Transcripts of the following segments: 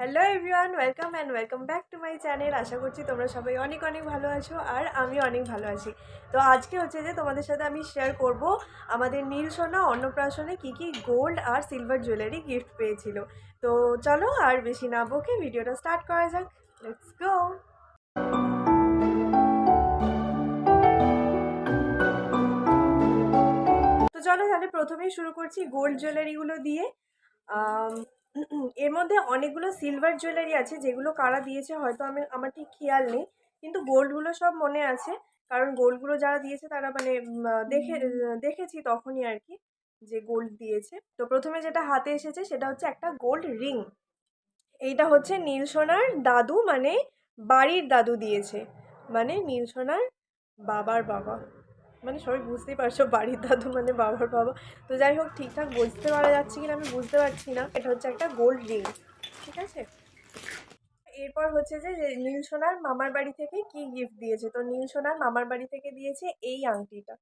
Hello everyone welcome and welcome back to my channel আশা করছি তোমরা সবাই অনেক অনেক ভালো আছো আর আমি অনেক ভালো আছি। তো আজকে হচ্ছে যে তোমাদের সাথে আমি শেয়ার করব আমাদের নীল সোনা অন্নপ্রাশনে কী কী গোল্ড আর সিলভার জুয়েলারি গিফট পেয়েছিল। তো চলো আর বেশি না বকে ভিডিওটা স্টার্ট করা যাক। লেটস গো তো চলো তাহলে প্রথমেই শুরু করছি গোল্ড জুয়েলারিগুলো দিয়ে। এর মধ্যে অনেকগুলো সিলভার জুয়েলারি আছে যেগুলো কারা দিয়েছে হয়তো আমি আমার ঠিক খেয়াল নেই। কিন্তু গোল্ডগুলো সব মনে আছে কারণ গোল্ডগুলো যারা দিয়েছে তারা মানে দেখে দেখেছি তখনই আর কি যে গোল্ড দিয়েছে। তো প্রথমে যেটা হাতে এসেছে সেটা হচ্ছে একটা গোল্ড রিং এইটা হচ্ছে নীল সোনার দাদু মানে বাড়ির দাদু দিয়েছে। মানে নীল সোনার বাবার বাবা। মানে সবাই বুঝতেই পারছ, বাড়ির দাদু মানে বাবার বাবা। তো যাই হোক, ঠিকঠাক বুঝতে পারা যাচ্ছে কিনা আমি বুঝতে পারছি না। এটা হচ্ছে একটা গোল্ড রিং ঠিক আছে? এরপর হচ্ছে যে নীল সোনার মামার বাড়ি থেকে কি গিফট দিয়েছে? তো নীল সোনার মামার বাড়ি থেকে দিয়েছে এই আংটিটা।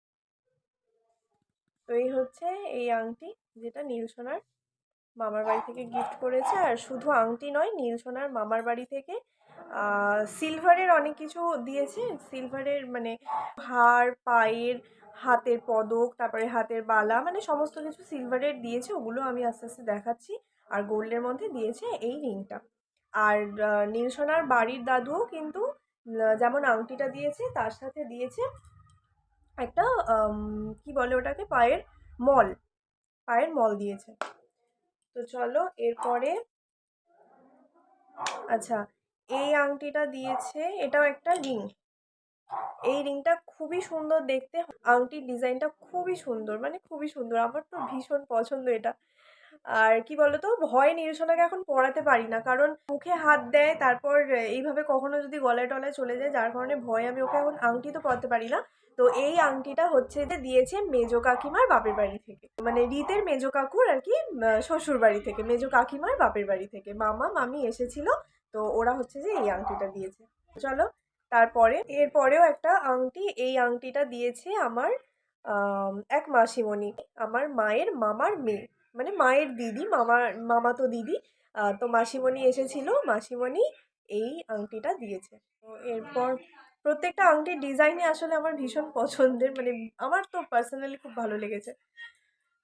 তো এই হচ্ছে এই আংটি যেটা নীল সোনার মামার বাড়ি থেকে গিফট করেছে। আর শুধু আংটি নয়, নীল সোনার মামার বাড়ি থেকে সিলভারের অনেক কিছু দিয়েছে। সিলভারের মানে হার পায়ের হাতের পদক তারপরে হাতের বালা মানে সমস্ত কিছু সিলভারের দিয়েছে। ওগুলো আমি আস্তে আস্তে দেখাচ্ছি। আর গোল্ডের মধ্যে দিয়েছে এই রিংটা। আর আহ, নীল সোনার বাড়ির দাদুও কিন্তু যেমন আংটিটা দিয়েছে তার সাথে দিয়েছে একটা কি বলে ওটাকে? পায়ের মল। পায়ের মল দিয়েছে। তো চলো এরপরে আচ্ছা এই আংটিটা দিয়েছে, এটাও একটা রিং। এই রিংটা খুবই সুন্দর দেখতে। আংটির ডিজাইনটা খুবই সুন্দর মানে খুবই সুন্দর। আমার তো ভীষণ পছন্দ এটা। আর কি বলতো, ভয় নিরসনাকে এখন পড়াতে পারি না, কারণ মুখে হাত দেয়, তারপর এইভাবে কখনো যদি গলায় টলায় চলে যায়, যার কারণে ভয় আমি ওকে এখন আংটি তো পরাতে পারি না। তো এই আংটিটা হচ্ছে যে দিয়েছে মেজো কাকিমার বাপের বাড়ি থেকে। মানে রীতের মেজো কাকুর আর কি শ্বশুর বাড়ি থেকে, মেজো কাকিমার বাপের বাড়ি থেকে। মামা, মামি এসেছিল তো ওরা হচ্ছে যে এই আংটিটা দিয়েছে। চলো, তারপরে, এরপরেও একটা আংটি, এই আংটিটা দিয়েছে আমার এক মাসিমণি, আমার মায়ের মামার মেয়ে। মানে মায়ের দিদি, মামার, মামাতো দিদি। তো মাসিমণি এসেছিল, মাসিমণি এই আংটিটা দিয়েছে। তো এরপর, প্রত্যেকটা আংটির ডিজাইনে আসলে আমার ভীষণ পছন্দের মানে আমার তো পার্সোনালি খুব ভালো লেগেছে।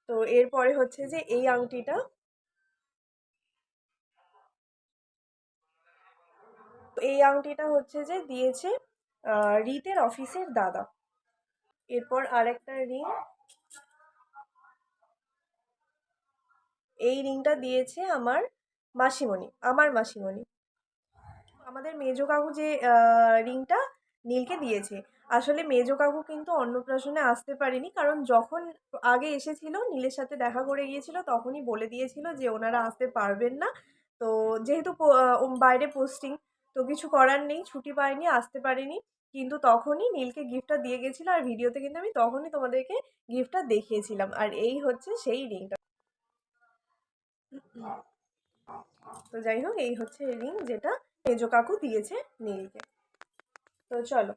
তো এরপরে হচ্ছে যে এই আংটিটা এই আংটিটা হচ্ছে যে দিয়েছে রীতের অফিসের দাদা। এরপর আরেকটা রিং। এই রিংটা দিয়েছে আমার মাসিমণি আমার মাসিমণি। আমাদের মেজো কাকু যে রিংটা নীলকে দিয়েছে। আসলে মেজো কাকু কিন্তু অন্নপ্রাশনে আসতে পারেনি, কারণ যখন আগে এসেছিল, নীলের সাথে দেখা করে গিয়েছিল, তখনই বলে দিয়েছিল যে ওনারা আসতে পারবেন না। তো যেহেতু বাইরে পোস্টিং তো কিছু করার নেই, ছুটি পাইনি, আসতে পারেনি। কিন্তু তখনই নীলকে গিফটটা দিয়ে গেছিল আর ভিডিওতে কিন্তু আমি তখনই তোমাদেরকে গিফটটা দেখিয়েছিলাম। আর এই হচ্ছে সেই রিংটা তো যাই হোক, এই হচ্ছে রিং যেটা মেজো কাকু দিয়েছে নীলকে। তো চলো।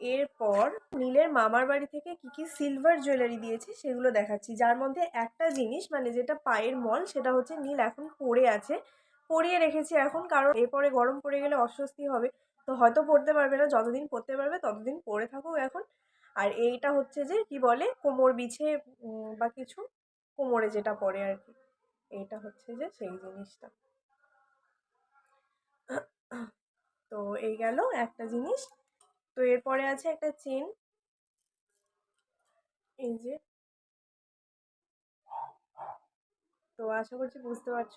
এরপর নীলের মামার বাড়ি থেকে কি কি সিলভার জুয়েলারি দিয়েছে সেগুলো দেখাচ্ছি। যার মধ্যে একটা জিনিস মানে যেটা পায়ের মল, সেটা হচ্ছে নীল এখন পরে আছে। পরিয়ে রেখেছি এখন, কারণ এরপরে গরম পড়ে গেলে অস্বস্তি হবে। তো হয়তো পড়তে পারবে না, যতদিন পড়তে পারবে ততদিন পরে থাকুক এখন। আর এইটা হচ্ছে যে, কি বলে, কোমর বিছে বা কিছু, কোমরে যেটা পরে আর কি। এইটা হচ্ছে যে, সেই জিনিসটা। তো এই গেল একটা জিনিস। তো এরপরে আছে একটা চেন। এই যে। তো আশা করছি বুঝতে পারছ।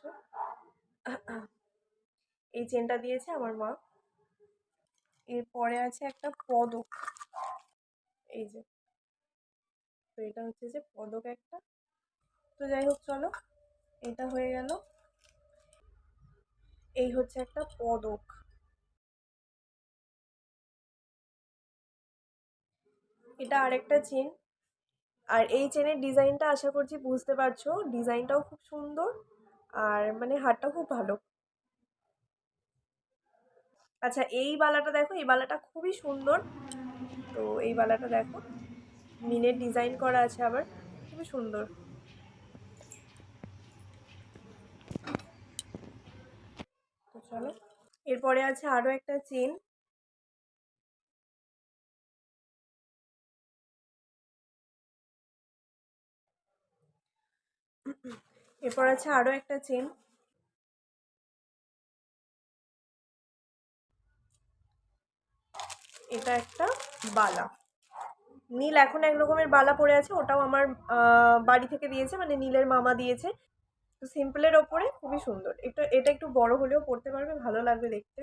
এই চেনটা দিয়েছে আমার মা। এরপরে আছে একটা পদক। এই যে। তো এটা হচ্ছে যে পদক একটা। তো যাই হোক, চলো। এটা হয়ে গেল। এই হচ্ছে একটা পদক। এটা আরেকটা চেন। আর এই চেনের ডিজাইনটা আশা করছি বুঝতে পারছ। ডিজাইনটাও খুব সুন্দর। আর মানে হারটা খুব ভালো। আচ্ছা এই বালাটা দেখো, এই বালাটা খুবই সুন্দর। তো এই বালাটা দেখো, মিনের ডিজাইন করা আছে আবার, খুবই সুন্দর। চলো, এরপরে আছে আরও একটা চেন। এরপর আছে আরও একটা চেন এটা একটা বালা। নীল এখন এক রকমের বালা পরে আছে, ওটাও আমার বাড়ি থেকে দিয়েছে মানে নীলের মামা দিয়েছে। তো সিম্পলের ওপরে খুবই সুন্দর। একটু, এটা একটু বড় হলেও পড়তে পারবে, ভালো লাগবে দেখতে।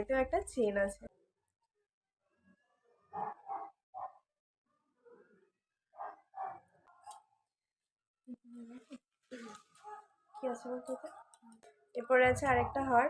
এতেও একটা চেন আছে। কি আছে বলতে? এরপরে আছে আরেকটা হার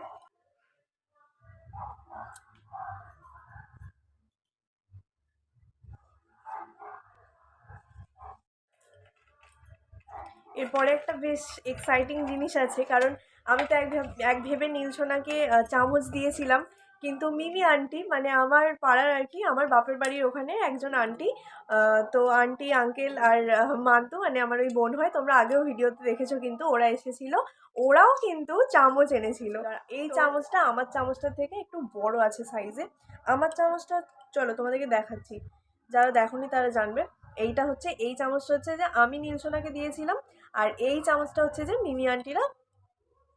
এরপরে একটা বেশ এক্সাইটিং জিনিস আছে, কারণ আমি তো এক এক ভেবে নীলসোনাকে চামচ দিয়েছিলাম কিন্তু মিমি আন্টি মানে আমার পাড়ার আর কি আমার বাপের বাড়ির ওখানে একজন আন্টি। তো আন্টি আঙ্কেল আর মান্তু মানে আমার ওই বোন হয় তোমরা আগেও ভিডিওতে দেখেছ কিন্তু ওরা এসেছিল। ওরাও কিন্তু চামচ এনেছিল। এই চামচটা আমার চামচটার থেকে একটু বড় আছে সাইজে আমার চামচটা চলো তোমাদেরকে দেখাচ্ছি। যারা দেখোনি তারা জানবে। এইটা হচ্ছে এই চামচটা হচ্ছে যে আমি নীলসোনাকে দিয়েছিলাম আর এই চামচটা হচ্ছে যে মিমি আন্টিরা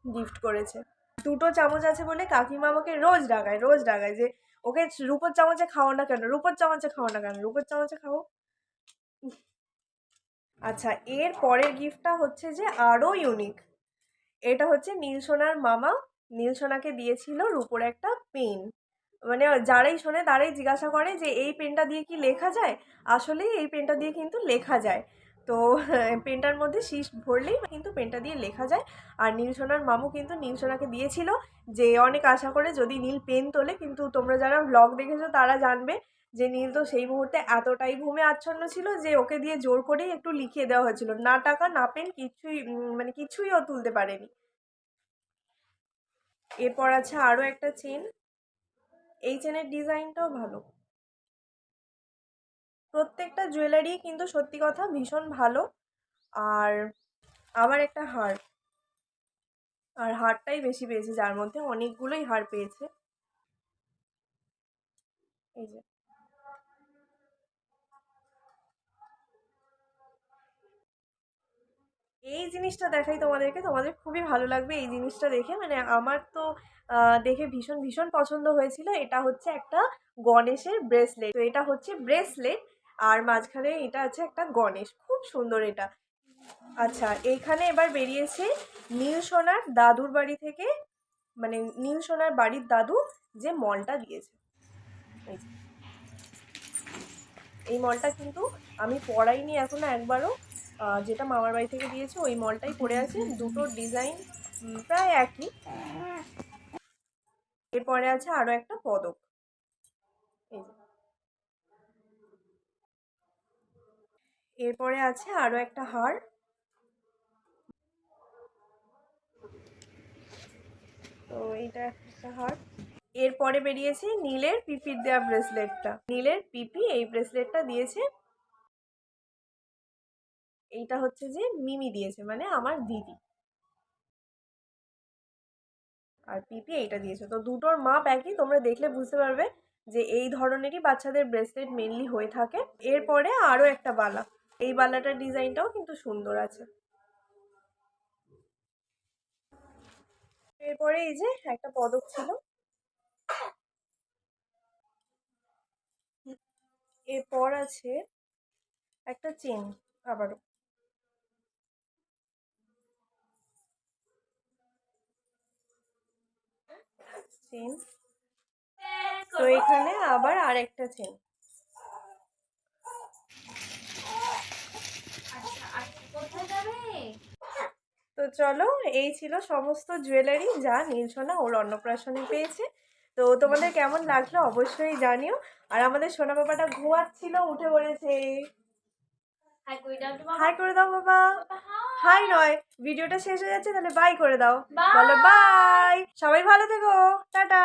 গিফট করেছে। দুটো চামচ আছে বলে কাকিমা আমাকে রোজ ডাকায় রোজ ডাকায় যে ওকে রূপোর চামচে খাও না কেন? রূপোর চামচে খাও না কেন? রূপোর চামচে খাও। আচ্ছা এর পরের গিফটটা হচ্ছে যে আরও ইউনিক এটা হচ্ছে নীলসোনার মামা। নীলসোনাকে দিয়েছিল রূপোর একটা পেন। মানে যারাই শোনে তারাই জিজ্ঞাসা করে যে এই পেনটা দিয়ে কি লেখা যায়? আসলে এই পেনটা দিয়ে কিন্তু লেখা যায়। তো পেনটার মধ্যে শীষ ভরলেই কিন্তু পেনটা দিয়ে লেখা যায়। আর নীলসোনার মামু কিন্তু নীলসোনাকে দিয়েছিল যে, অনেক আশা করে যদি নীল পেন তোলে, কিন্তু তোমরা যারা ব্লগ দেখেছ তারা জানবে যে, নীল তো সেই মুহূর্তে এতটাই ঘুমে আচ্ছন্ন ছিল যে, ওকে দিয়ে জোর করেই একটু লিখিয়ে দেওয়া হয়েছিল। না টাকা, না পেন কিছুই মানে কিছুই ও তুলতে পারেনি। এরপর আছে আরও একটা চেন এই চেনের ডিজাইনটাও ভালো। প্রত্যেকটা জুয়েলারি কিন্তু সত্যি কথা ভীষণ ভালো। আর আবার একটা হার। আর হারটাই বেশি পেয়েছে, যার মধ্যে অনেকগুলোই হার পেয়েছে। এই যে। এই জিনিসটা দেখাই তোমাদেরকে, তোমাদের খুবই ভালো লাগবে এই জিনিসটা দেখে। মানে আমার তো দেখে ভীষণ ভীষণ পছন্দ হয়েছিল। এটা হচ্ছে একটা গণেশের ব্রেসলেট তো এটা হচ্ছে ব্রেসলেট আর মাঝখানে এটা আছে একটা গণেশ, খুব সুন্দর এটা। আচ্ছা এইখানে এবার বেরিয়েছে নীল সোনার দাদুর বাড়ি থেকে মানে নীল সোনার বাড়ির দাদু যে মলটা দিয়েছে। এই মলটা কিন্তু আমি পরাইনি এখনও একবারও। যেটা মামার বাড়ি থেকে দিয়েছে, ওই মলটাই পরে আছে। দুটো ডিজাইন প্রায় একই। এরপরে আছে আরও একটা পদক। এই এরপরে আছে আরও একটা হার তো এইটা একটা হার এরপরে বেরিয়েছে নীলের পিপির দেওয়া ব্রেসলেটটা। নীলের পিপি এই ব্রেসলেটটা দিয়েছে। এইটা হচ্ছে যে মিমি দিয়েছে মানে আমার দিদি। আর পিপি এইটা দিয়েছে। তো দুটোর মাপ একই, তোমরা দেখলে বুঝতে পারবে যে এই ধরনেরই বাচ্চাদের ব্রেসলেট মেনলি হয়ে থাকে। এরপরে আরও একটা বালা। এই বালাটার ডিজাইনটাও কিন্তু সুন্দর আছে। এরপরে এই যে একটা পদক ছিল। এরপর আছে একটা চেন আবারও। চেন। তো এখানে আবার আর একটা চেন। তো চলো এই ছিল সমস্ত জুয়েলারি যা নীলসোনা ওর অন্নপ্রাশনে পেয়েছে। তো তোমাদের কেমন লাগল অবশ্যই জানিও। আর আমাদের সোনা বাবাটা ঘুমাচ্ছিল উঠে পড়েছে। হাই করে দাও বাবা। হাই নয়। ভিডিওটা শেষ হয়ে যাচ্ছে তাহলে বাই করে দাও। বলো বাই সবাই ভালো থেকো। টাটা।